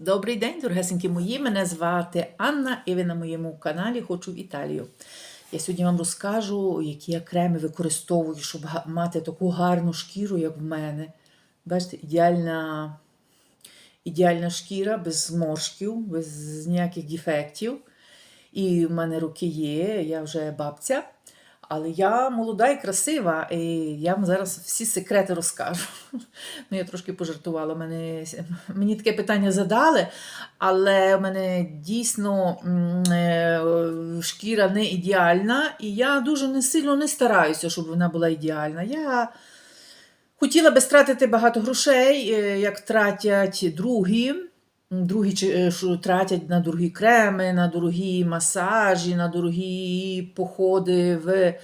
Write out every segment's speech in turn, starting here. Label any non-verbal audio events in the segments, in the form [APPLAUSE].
Добрий день, дорогесенькі мої. Мене звати Анна, і ви на моєму каналі Хочу в Італію. Я сьогодні вам розкажу, які я креми використовую, щоб мати таку гарну шкіру, як в мене. Бачите, ідеальна, ідеальна шкіра, без зморшків, без ніяких дефектів. І в мене руки є, я вже бабця. Але я молода і красива, і я вам зараз всі секрети розкажу. Ну, я трошки пожартувала. Мене, мені таке питання задали, але в мене дійсно е, шкіра не ідеальна, і я дуже не сильно не стараюся, щоб вона була ідеальна. Я хотіла би стратити багато грошей, е, як тратять другі. Другі чи- е, що тратять на дорогі креми, на дорогі масажі, на дорогі походи в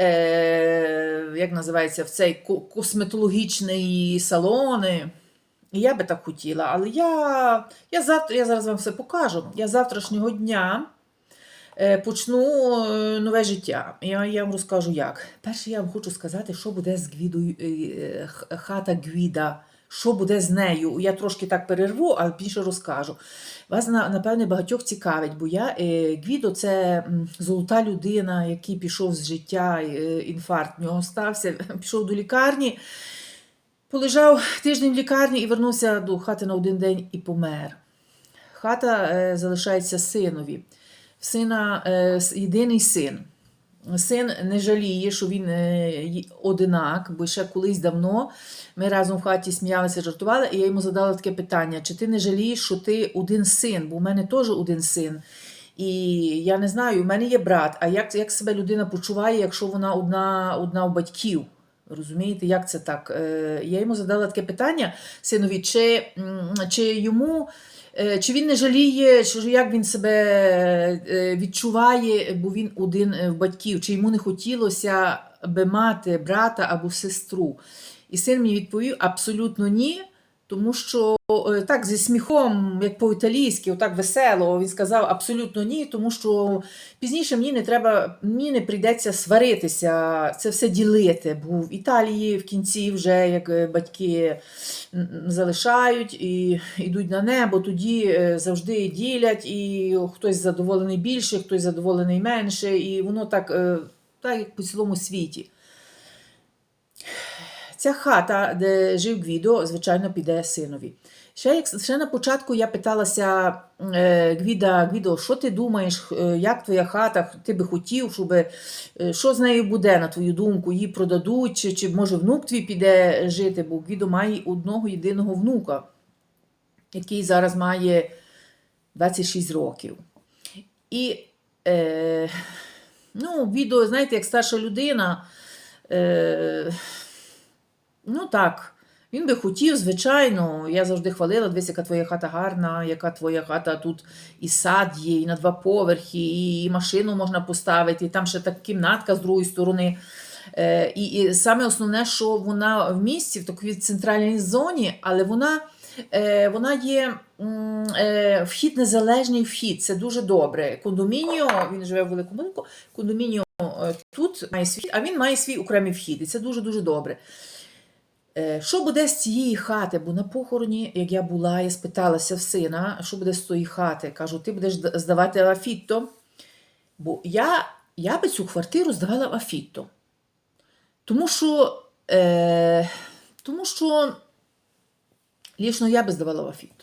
е, як називається, в цей косметологічний салони. Я би так хотіла, але я, я, завтра, я зараз вам все покажу. Я завтрашнього дня е, почну е, нове життя. Я, я вам розкажу як. Перше, я вам хочу сказати, що буде з Гвідою, хата Гвіда. Що буде з нею? Я трошки так перерву, але пізніше розкажу. Вас, напевне, багатьох цікавить, бо я е, Гвідо це золота людина, який пішов з життя, е, інфаркт в нього стався, [LAUGHS] пішов до лікарні, полежав тиждень в лікарні і вернувся до хати на один день і помер. Хата е, залишається синові. Сина єдиний син. Син не жаліє, що він е, одинак, бо ще колись давно ми разом в хаті сміялися, жартували, і я йому задала таке питання: чи ти не жалієш, що ти один син? Бо в мене теж один син. І я не знаю, у мене є брат. А як, як себе людина почуває, якщо вона одна, одна у батьків? Розумієте, як це так? Е, Я йому задала таке питання синові, чи, чи йому. Е, Чи він не жаліє, що як він себе е, відчуває, бо він один е, в батьків, чи йому не хотілося би мати брата або сестру? І син мені відповів: абсолютно ні, тому що е, так зі сміхом, як по-італійськи, отак весело, він сказав абсолютно ні, тому що пізніше мені не треба, мені не прийдеться сваритися, це все ділити. Бо в Італії в кінці, вже як е, батьки залишають і йдуть на небо, тоді е, завжди ділять, і хтось задоволений більше, хтось задоволений менше, і воно так, так як по цілому світі. Ця хата, де жив Гвідо, звичайно, піде синові. Ще, як, ще на початку я питалася е, Гвіда, Гвідо, що ти думаєш, е, як твоя хата, ти би хотів, щоб, е, що з нею буде, на твою думку, її продадуть, чи, чи може внук твій піде жити, бо Гвідо має одного єдиного внука, який зараз має 26 років. І е, ну, Гвідо, знаєте, як старша людина. Е, Ну так, він би хотів, звичайно. Я завжди хвалила, дивись, яка твоя хата гарна, яка твоя хата тут і сад є, і на два поверхи, і машину можна поставити, і там ще так кімнатка з другої сторони. Е, і, і саме основне, що вона в місті, в такій центральній зоні, але вона, е, вона є е, вхід незалежний вхід. Це дуже добре. Кондомініо, він живе в великому будинку, кондомініо е, тут має свій, а він має свій окремий вхід. І це дуже-дуже добре. Е, Що буде з цієї хати? Бо на похороні, як я була, я спиталася в сина, що буде з тої хати. Кажу, ти будеш здавати Афітто. Бо я, я би цю квартиру здавала в Афітто. Тому що, е, тому що лічно я би здавала в Афітто.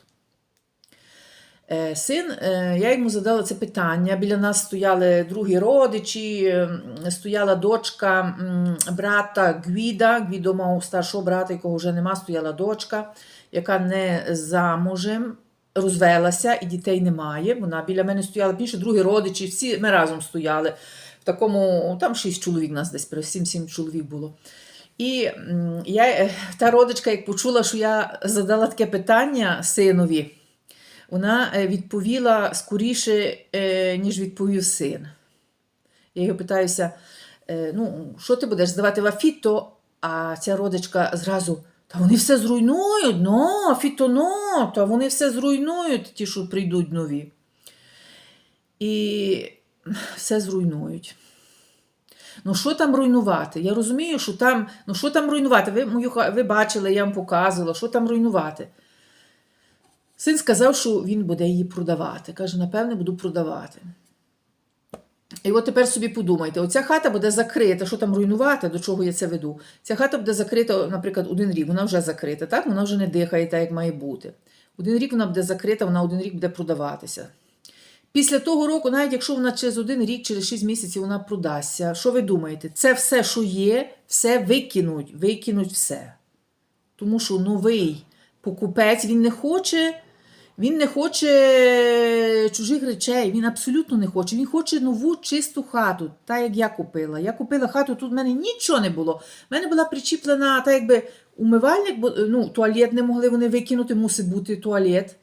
Е, Син, е, я йому задала це питання. Біля нас стояли другі родичі, стояла дочка брата Гвіда. Гвідо мав старшого брата, якого вже нема, стояла дочка, яка не замужем, розвелася і дітей немає. Вона біля мене стояла більше другі родичі, всі ми разом стояли. В такому, там шість чоловік нас десь, сім-сім чоловік було. І я, е, та родичка, як почула, що я задала таке питання синові, вона е, відповіла скоріше, е, ніж відповів син. Я його питаюся: е, ну, що ти будеш здавати в Афіто? А ця родичка зразу. Та вони все зруйнують, ну, Афіто, ну, та вони все зруйнують, ті, що прийдуть нові. І все зруйнують. Ну, що там руйнувати? Я розумію, що там, ну що там руйнувати? Ви, ви бачили, я вам показувала, що там руйнувати. Син сказав, що він буде її продавати. Каже, напевне, буду продавати. І от тепер собі подумайте: оця хата буде закрита, що там руйнувати, до чого я це веду. Ця хата буде закрита, наприклад, один рік, вона вже закрита, так? Вона вже не дихає так, як має бути. Один рік вона буде закрита, вона один рік буде продаватися. Після того року, навіть якщо вона через один рік, через 6 місяців вона продасться, що ви думаєте? Це все, що є, все викинуть, викинуть все. Тому що новий покупець він не хоче, він не хоче чужих речей, він абсолютно не хоче. Він хоче нову чисту хату, та як я купила. Я купила хату, тут в мене нічого не було. В мене була причіплена, та якби умивальник, бо ну, туалет не могли вони викинути, мусить бути туалет.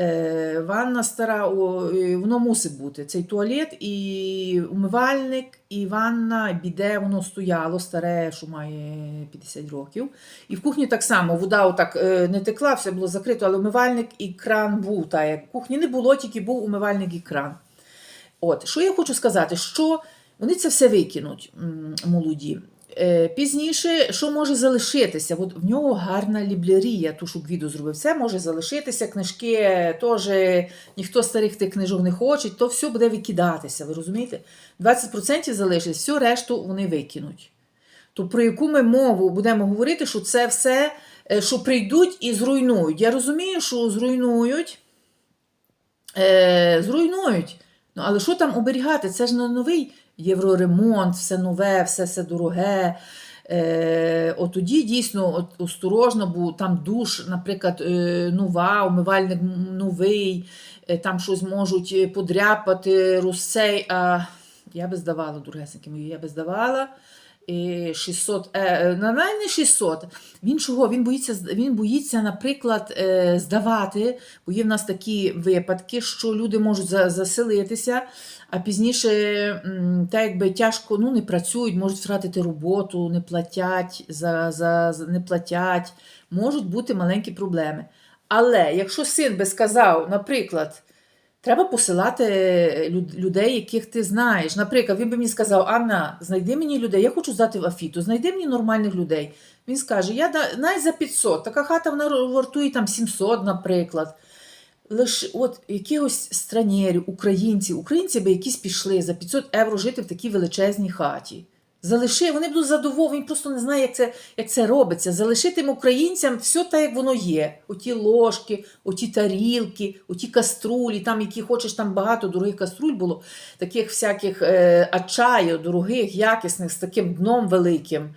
Е, ванна стара, воно мусить бути. Цей туалет, і умивальник, і ванна, біде, воно стояло, старе, що має 50 років. І в кухні так само вода отак е, не текла, все було закрито, але умивальник і кран був. Та, як в кухні не було, тільки був умивальник і кран. От, що я хочу сказати, що вони це все викинуть, молоді. Е, Пізніше, що може залишитися? От в нього гарна ліблерія, ту, що Гвідо зробив. Це може залишитися. Книжки теж ніхто старих тих книжок не хоче, то все буде викидатися. Ви розумієте? 20% залишиться, всю решту вони викинуть. То про яку ми мову будемо говорити, що це все, е, що прийдуть і зруйнують. Я розумію, що зруйнують. Е, зруйнують. Ну, але що там оберігати? Це ж не новий євроремонт, все нове, все все дороге. Е, от тоді дійсно от, осторожно, бо там душ, наприклад, е, нова, умивальник новий, е, там щось можуть е, подряпати, розсей. А я би здавала, дорогесеньки мої, я би здавала. Е, 600, е, е, на навіть не 600. Він чого? Він боїться, він боїться, наприклад, е, здавати, бо є в нас такі випадки, що люди можуть заселитися, а пізніше так якби тяжко ну, не працюють, можуть втратити роботу, не платять, за, за- не платять, можуть бути маленькі проблеми. Але якщо син би сказав, наприклад, Треба посилати людей, яких ти знаєш. Наприклад, він би мені сказав: Анна, знайди мені людей, я хочу здати в Афіту, знайди мені нормальних людей. Він скаже: я да- навіть за 500, така хата вона вартує там 700, наприклад. Лише от якихось странєрів, українців, українці би якісь пішли за 500 євро жити в такій величезній хаті. Залиши, вони будуть задоволені, просто не знає, як це, як це робиться. Залиши тим українцям все так, як воно є. Оті ложки, оті тарілки, оті каструлі, там, які хочеш, там багато дорогих каструль було, таких всяких е, ачаю, дорогих, якісних, з таким дном великим.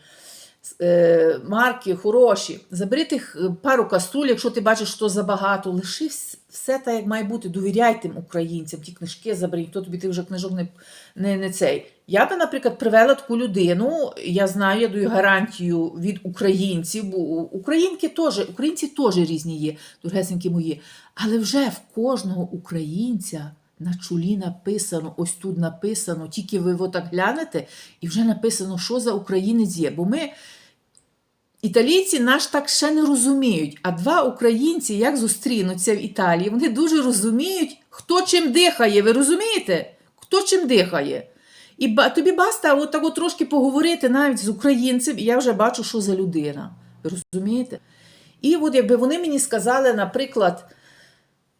Е, марки хороші. Забери тих е, пару каструль, якщо ти бачиш, що забагато, лиши вс- все так, як має бути. Довіряй тим українцям, ті книжки забери, хто тобі тих вже книжок не, не, не цей. Я би, наприклад, привела таку людину. Я знаю, я даю гарантію від українців, бо українки теж, українці теж різні є, дорогесенькі мої. Але вже в кожного українця. На чолі написано, ось тут написано, тільки ви отак глянете, і вже написано, що за українець є. Бо ми, італійці, наш так ще не розуміють. А два українці, як зустрінуться в Італії, вони дуже розуміють, хто чим дихає. Ви розумієте? Хто чим дихає. І тобі баста от так от трошки поговорити навіть з українцем, і я вже бачу, що за людина. Ви розумієте? І от якби вони мені сказали, наприклад,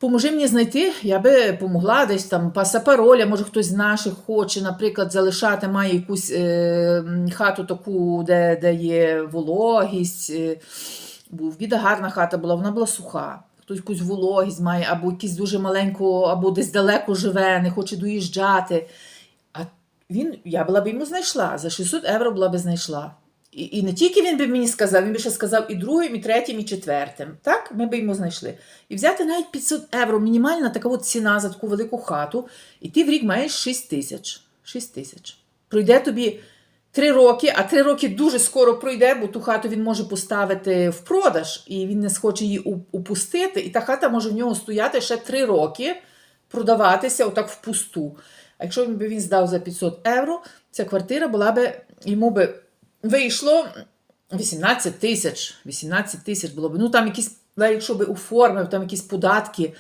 Поможи мені знайти, я би помогла десь там пасапароля, може хтось з наших хоче, наприклад, залишати, має якусь е, хату таку, де, де є вологість. Е, Віда гарна хата була, вона була суха. Хтось якусь вологість має, або якийсь дуже маленьку, або десь далеко живе, не хоче доїжджати. А він, я була б йому знайшла, за 600 євро була б знайшла. І, і не тільки він би мені сказав, він би ще сказав і другим, і третім, і четвертим. Так, ми б йому знайшли. І взяти навіть 500 євро, мінімальна така от ціна за таку велику хату, і ти в рік маєш 6 тисяч. 6 тисяч. Пройде тобі 3 роки, а 3 роки дуже скоро пройде, бо ту хату він може поставити в продаж, і він не схоче її упустити. І та хата може в нього стояти ще 3 роки, продаватися отак впусту. А якщо би він здав за 500 євро, ця квартира була би йому би вийшло 18 тисяч. 18 тисяч було б. Ну там якісь, якщо би оформив, там якісь податки.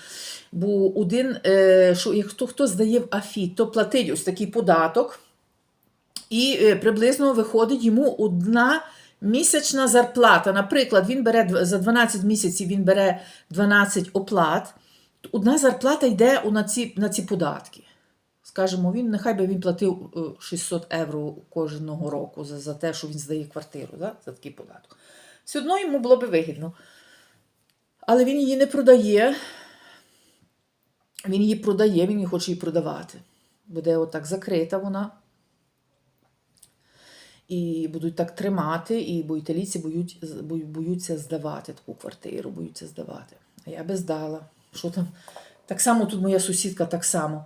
Бо один, е, що хто, хто здає в Афіт, то платить ось такий податок. І е, приблизно виходить йому одна місячна зарплата. Наприклад, він бере за 12 місяців він бере 12 оплат. Одна зарплата йде на ці, на ці податки. Скажімо, він нехай би він платив е, 600 євро кожного року за, за те, що він здає квартиру, да? за такий податок. Все одно йому було би вигідно. Але він її не продає. Він її продає, він не хоче її продавати. Буде отак закрита вона. І будуть так тримати, і бо боють, боються здавати таку квартиру, боються здавати. А я би здала. Що там? Так само тут моя сусідка так само.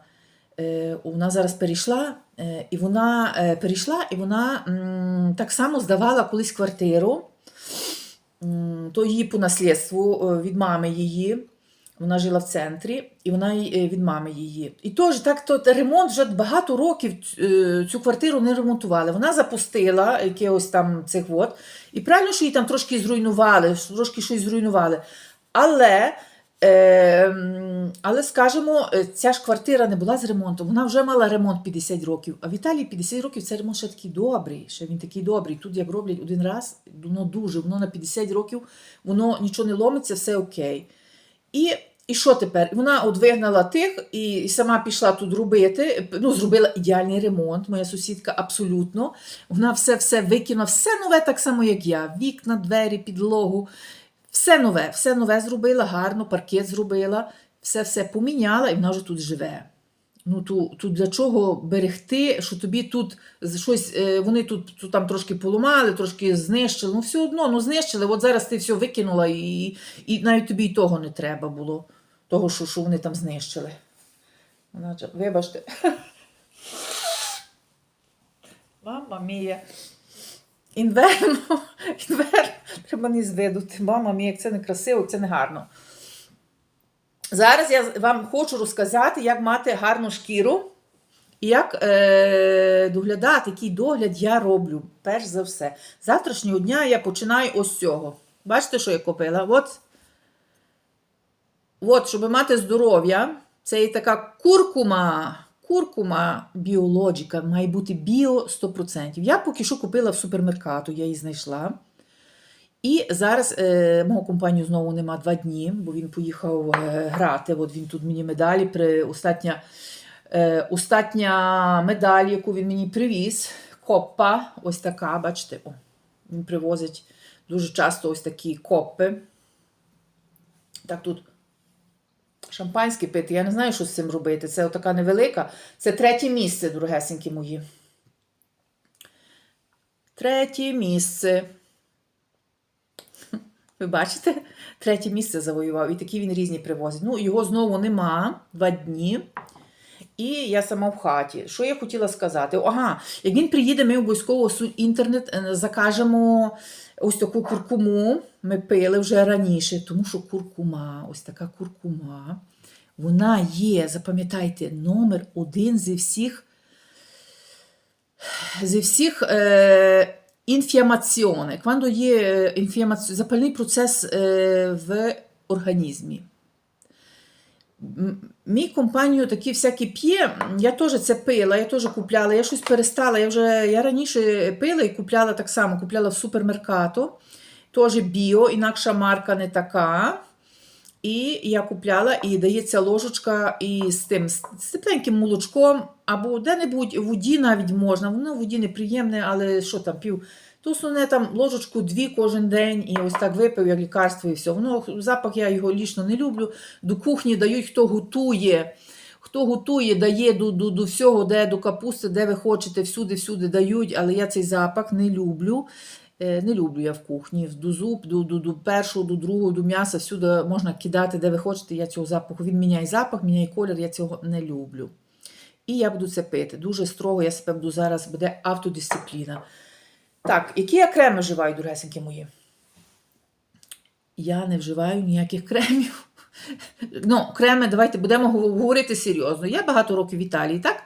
Е, вона зараз перейшла, е, і вона е, перейшла, і вона так само здавала колись квартиру. То її по наслідству від мами її. Вона жила в центрі, і вона від мами її. І теж так то ремонт вже багато років цю квартиру не ремонтували. Вона запустила якихось там цих от. І правильно, що її там трошки зруйнували, трошки щось зруйнували. Але, але скажімо, е, ця ж квартира не була з ремонтом. Вона вже мала ремонт 50 років. А в Італії 50 років це ремонт ще такий добрий. Ще він такий добрий. Тут як роблять один раз, воно дуже, воно на 50 років, воно нічого не ломиться, все окей. І, і що тепер? Вона от вигнала тих і сама пішла тут робити. Ну, зробила ідеальний ремонт. Моя сусідка абсолютно. Вона все все викинула, все нове, так само, як я. Вікна, двері, підлогу. Все нове, все нове зробила, гарно, паркет зробила, все все поміняла, і вона вже тут живе. Ну, тут, тут для чого берегти, що тобі тут щось, е, вони тут, тут там трошки поламали, трошки знищили. Ну, все одно, ну знищили. От зараз ти все викинула, і, і навіть тобі й того не треба було, того, що, що вони там знищили. Вибачте. [LAUGHS] Мама мія. Інверно, інверно, [LAUGHS] треба не звидути. Мама мія, як це не красиво, це не гарно. Зараз я вам хочу розказати, як мати гарну шкіру і як е, доглядати, який догляд я роблю. Перш за все. Завтрашнього дня я починаю ось цього. Бачите, що я купила? От, от щоб мати здоров'я, це і така куркума. Куркума біологіка, має бути біо 100%. Я поки що купила в супермеркату, я її знайшла. І зараз е, мого компанію знову нема два дні, бо він поїхав е, грати. От він тут мені медалі при остатня, е, остатня медаль, яку він мені привіз. Коппа, ось така, бачите, о, він привозить дуже часто ось такі копи. Так тут шампанське пити. Я не знаю, що з цим робити. Це така невелика. Це третє місце, дорогесенькі мої. Третє місце. Ви бачите? Третє місце завоював. І такі він різні привозить. Ну, його знову нема два дні. І я сама в хаті. Що я хотіла сказати? Ага, як він приїде, ми обов'язково інтернет е, закажемо ось таку куркуму. Ми пили вже раніше, тому що куркума, ось така куркума, вона є, запам'ятайте, номер один зі всіх зі всіх е, інфіамаціони. Quando є е, інфіамаці... запальний процес е, в організмі. Мій компанію такі всякі п'є, я теж це пила, я теж купляла, я щось перестала. Я вже я раніше пила і купляла так само, купляла в супермеркату, теж біо, інакша марка не така. І я купляла, і дається ложечка і з тим з тепленьким молочком, або де-небудь в воді навіть можна. Воно в воді неприємне, але що там пів. То основне там ложечку дві кожен день, і ось так випив, як лікарство, і все. Воно запах я його лічно не люблю. До кухні дають, хто готує. Хто готує, дає до, до, до всього, де до капусти, де ви хочете, всюди-всюди дають, але я цей запах не люблю. Е, Не люблю я в кухні. До зуб, до, до, до першого, до другого, до м'яса, всюди можна кидати, де ви хочете. Я цього запаху. Він міняє запах, міняє колір, я цього не люблю. І я буду це пити. Дуже строго, я себе буду зараз, буде автодисципліна. Так, які я креми вживаю, дорогесенькі мої? Я не вживаю ніяких кремів. Ну, креми, давайте будемо говорити серйозно. Я багато років в Італії, так?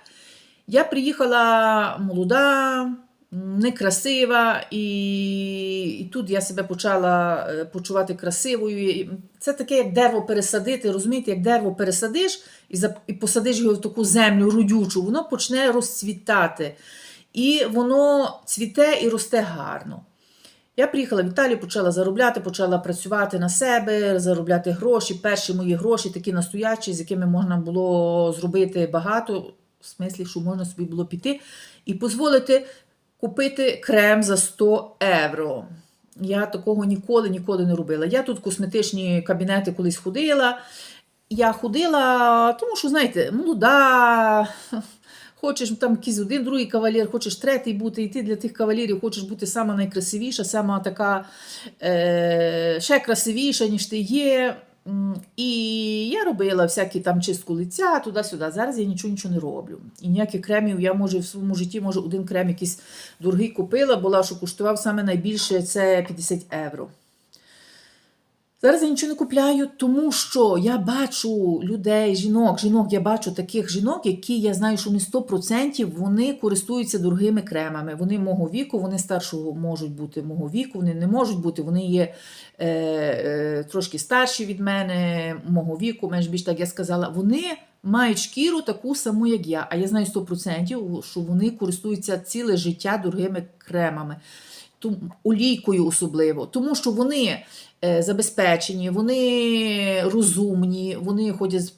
Я приїхала молода, некрасива, і, і тут я себе почала е, почувати красивою. Це таке, як дерево пересадити, розумієте, як дерево пересадиш і, і посадиш його в таку землю родючу, воно почне розцвітати. І воно цвіте і росте гарно. Я приїхала в Італію, почала заробляти, почала працювати на себе, заробляти гроші. Перші мої гроші такі настоячі, з якими можна було зробити багато, в смислі, що можна собі було піти і дозволити купити крем за 100 євро. Я такого ніколи ніколи не робила. Я тут в косметичні кабінети колись ходила. Я ходила, тому що, знаєте, молода, хочеш там якийсь один, другий кавалер, хочеш третій бути, і ти для тих кавалерів хочеш бути сама найкрасивіша, сама така е, ще красивіша, ніж ти є. І я робила всякі там чистку лиця, туди-сюди. Зараз я нічого нічого не роблю. І ніяких кремів я може в своєму житті, може, один крем якийсь дорогий купила, була, що коштував саме найбільше це 50 євро. Зараз я нічого не купляю, тому що я бачу людей, жінок, жінок, я бачу таких жінок, які я знаю, що не 100% вони користуються дорогими кремами. Вони мого віку, вони старшого можуть бути мого віку, вони не можуть бути, вони є е, е, трошки старші від мене, мого віку, менш більш так я сказала. Вони мають шкіру таку саму, як я. А я знаю 100%, що вони користуються ціле життя дорогими кремами. Олійкою особливо, тому що вони забезпечені, вони розумні, вони ходять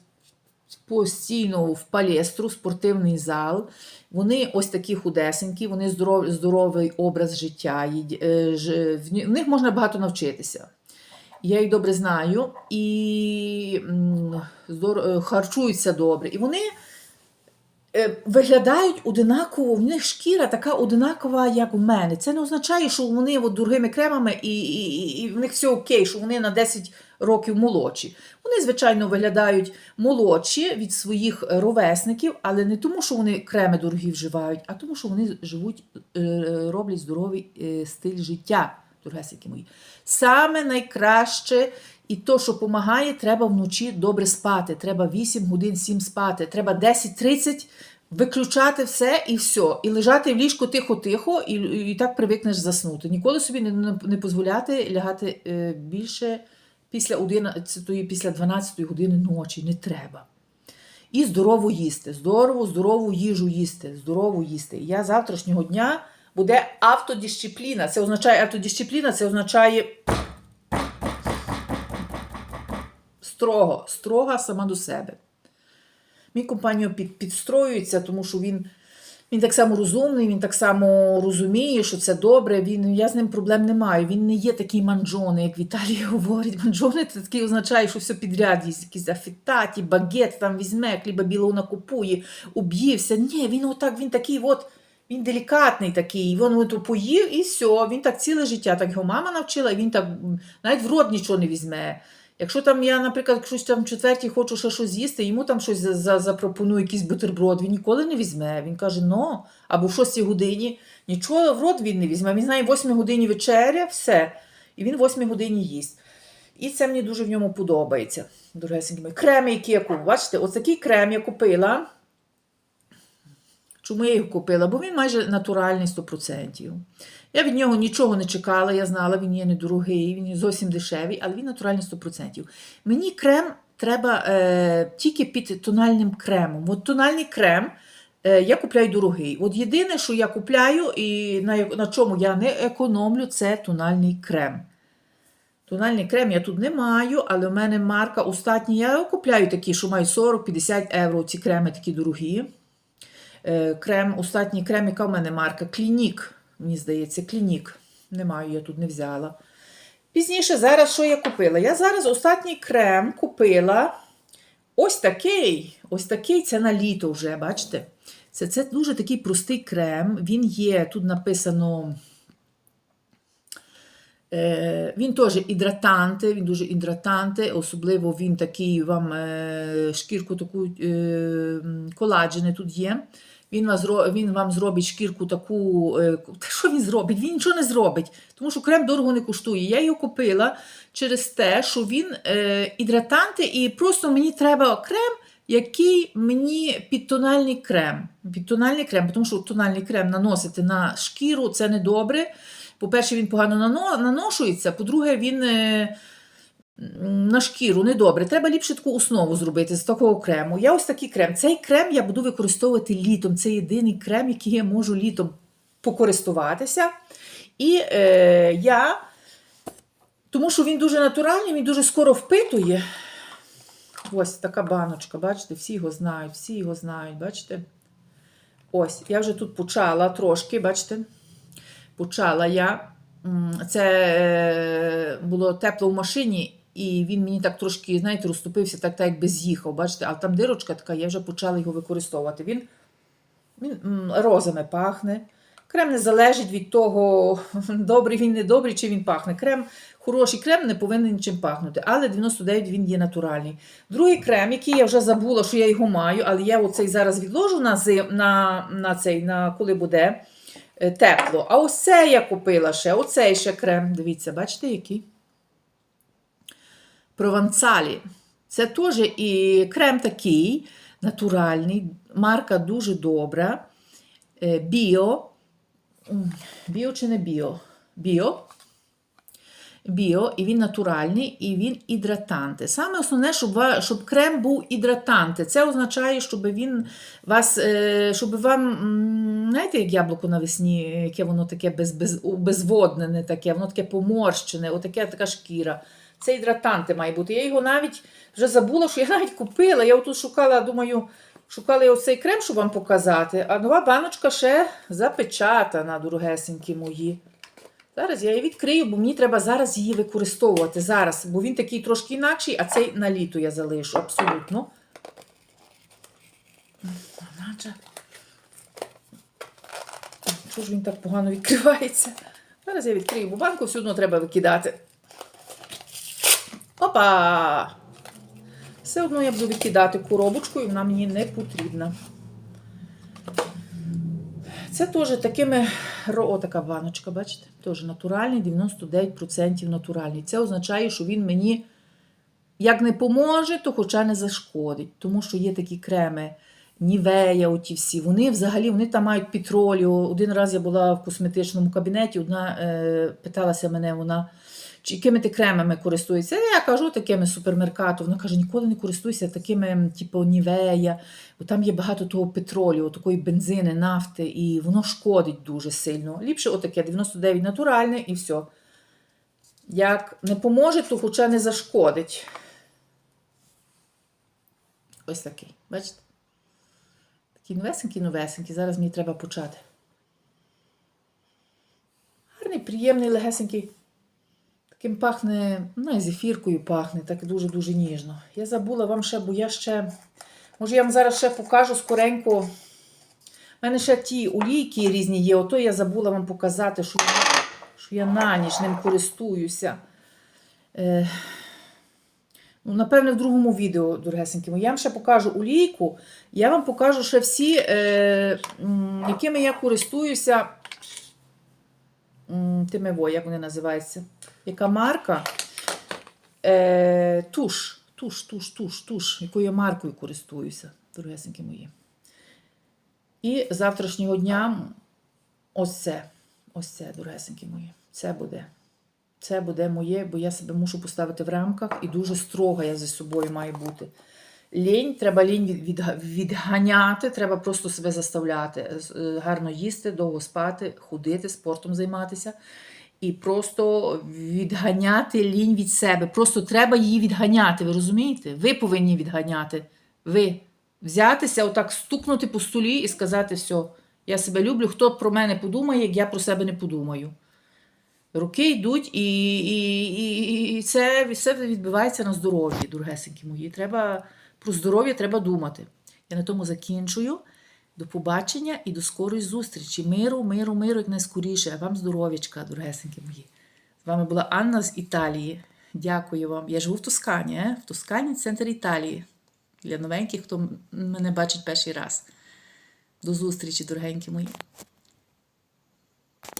постійно в палестру, спортивний зал. Вони ось такі худесенькі, вони здоров, здоровий образ життя. е, В них можна багато навчитися. Я їх добре знаю і е, харчуються добре. І вони е, виглядають одинаково, в них шкіра така одинакова, як у мене. Це не означає, що вони от дорогими кремами і, і, і- в них все окей, що вони на 10 років молодші. Вони, звичайно, виглядають молодші від своїх е, ровесників, але не тому, що вони креми дорогі вживають, а тому, що вони живуть, е, роблять здоровий е, стиль життя, дорогесики мої. Саме найкраще і то, що допомагає, треба вночі добре спати. Треба 8 годин 7 спати. Треба 10-30 виключати все і все. І лежати в ліжку тихо-тихо, і, і так привикнеш заснути. Ніколи собі не, не, дозволяти лягати е, більше після 11, після 12 години ночі. Не треба. І здорово їсти. Здорово, здорову їжу їсти. Здорово їсти. Я завтрашнього дня буде автодисципліна. Це означає автодисципліна, це означає строго, строга сама до себе. Мій компаньон під, підстроюється, тому що він, він так само розумний, він так само розуміє, що це добре. Він, я з ним проблем не маю. Він не є такий манджони, як в Італії [LAUGHS] говорять. Манджони це такий означає, що все підряд є, якісь афітаті, багет там візьме, хліба білого накупує, уб'ївся. Ні, він отак, він такий от. Він делікатний такий, він от поїв і все. Він так ціле життя, так його мама навчила, і він так навіть в рот нічого не візьме. Якщо там я, наприклад, щось там четвертій хочу ще щось з'їсти, йому там щось за, за, запропоную, якийсь бутерброд, він ніколи не візьме. Він каже, ну, або в шостій годині нічого в рот він не візьме. Він знає, в восьмій годині вечеря, все. І він в восьмій годині їсть. І це мені дуже в ньому подобається. Дорогесенькі мої. Креми, які я купила. Бачите, ось такий крем я купила. Чому я його купила? Бо він майже натуральний 100%. Я від нього нічого не чекала, я знала, він є недорогий, він зовсім дешевий, але він натуральний 100%. Мені крем треба е, тільки під тональним кремом. От тональний крем е, я купляю дорогий. От єдине, що я купляю і на, на чому я не економлю, це тональний крем. Тональний крем я тут не маю, але в мене марка остатні. Я купляю такі, що мають 40-50 євро. Ці креми такі дорогі. Е, Крем, остатній крем, яка в мене марка? Клінік. Мені здається, клінік. Не маю, я тут не взяла. Пізніше, зараз що я купила? Я зараз остатній крем купила. Ось такий. Ось такий це на літо вже, бачите? Це, це дуже такий простий крем. Він є, тут написано. Е, Він теж ідратанти, він дуже ідратанти, особливо він такий вам е, шкірку таку е, м, коладжени тут є. Він, вас, він вам зробить шкірку таку. е, Та що він зробить? Він нічого не зробить, тому що крем дорого не коштує. Я його купила через те, що він е, ідратанти, і просто мені треба крем, який мені під тональний крем. Під тональний крем, тому що тональний крем наносити на шкіру це не добре. По-перше, він погано наношується, по-друге, він е, на шкіру недобре. Треба ліпше таку основу зробити з такого крему. Я ось такий крем. Цей крем я буду використовувати літом. Це єдиний крем, який я можу літом покористуватися. І е, я, тому що він дуже натуральний, він дуже скоро впитує. Ось така баночка, бачите, всі його знають, всі його знають, бачите? Ось, я вже тут почала трошки, бачите? Почала я. Це е, було тепло в машині, і він мені так трошки, знаєте, розступився, так, так якби з'їхав. Бачите, а там дирочка така, я вже почала його використовувати. Він, він розами пахне. Крем не залежить від того, [LAUGHS] добрий він не добрий, чи він пахне. Крем, хороший крем не повинен нічим пахнути, але 99 він є натуральний. Другий крем, який я вже забула, що я його маю, але я оцей зараз відложу на, на, на цей, на коли буде е, тепло. А ось це я купила ще, оцей ще крем. Дивіться, бачите, який? Провансалі. Це теж і крем такий натуральний, марка дуже добра. Е, Біо. Біо чи не біо? Біо. Біо, і він натуральний, і він гідратанти. Саме основне, щоб, щоб крем був гідратанти. Це означає, щоб він вас, е, щоб вам, знаєте, як яблуко навесні, яке воно таке без, без, безводнене, таке, воно таке поморщене, отаке така шкіра. Це гідратанти має бути. Я його навіть вже забула, що я навіть купила. Я отут шукала, думаю, шукала оцей крем, щоб вам показати. А нова баночка ще запечатана, дорогесенькі мої. Зараз я її відкрию, бо мені треба зараз її використовувати. Зараз, бо він такий трошки інакший, а цей на літо я залишу абсолютно. Чого ж він так погано відкривається? Зараз я відкрию, бо банку все одно треба викидати. Опа! Все одно я буду викидати коробочку, і вона мені не потрібна. Це теж такими О, така баночка, бачите? Теж натуральний, 99% натуральний. Це означає, що він мені як не поможе, то хоча не зашкодить. Тому що є такі креми, Нівея, оті всі. Вони взагалі вони там мають петролію. Один раз я була в косметичному кабінеті, одна е, питалася мене, вона. Якими ти кремами користуєшся? Я кажу такими супермеркату. Вона каже, ніколи не користуйся такими, типу Нівея, бо там є багато того петролію, такої бензини, нафти, і воно шкодить дуже сильно. Ліпше отаке 99 натуральне і все. Як не поможе, то хоча не зашкодить. Ось такий. Бачите? Такий новесенький, новесенький. Зараз мені треба почати. Гарний, приємний, легесенький. Таким пахне, ну, і зефіркою пахне, так дуже-дуже ніжно. Я забула вам ще, бо я ще. Може, я вам зараз ще покажу скоренько. У мене ще ті олійки різні є, ото я забула вам показати, що я, що я на ніч ним користуюся. Е, ну, напевне, в другому відео, дорогесенькому. Я вам ще покажу олійку. Я вам покажу ще всі, е, якими я користуюся. Тими, во, як вони називаються? Яка марка? Е, туш, туш, туш, туш, туш, якою я маркою користуюся, дорогесенькі мої. І завтрашнього дня ось це, ось це, дорогесенькі мої. Це буде. Це буде моє, бо я себе мушу поставити в рамках і дуже строга я за собою маю бути. Лінь, треба лінь від, від- відганяти, треба просто себе заставляти. Е, Гарно їсти, довго спати, ходити, спортом займатися. І просто відганяти лінь від себе. Просто треба її відганяти, ви розумієте? Ви повинні відганяти. Ви взятися, отак стукнути по столі і сказати: все, я себе люблю, хто про мене подумає, як я про себе не подумаю. Руки йдуть, і, і, і, і це все відбувається на здоров'ї, дорогесенькі мої. Треба про здоров'я треба думати. Я на тому закінчую. До побачення і до скорої зустрічі. Миру, миру, миру, як найскоріше. А вам здоров'ячка, дорогесенькі мої. З вами була Анна з Італії. Дякую вам. Я живу в Тоскані, е? в Тоскані, центр Італії. Для новеньких, хто мене бачить перший раз. До зустрічі, дорогенькі мої.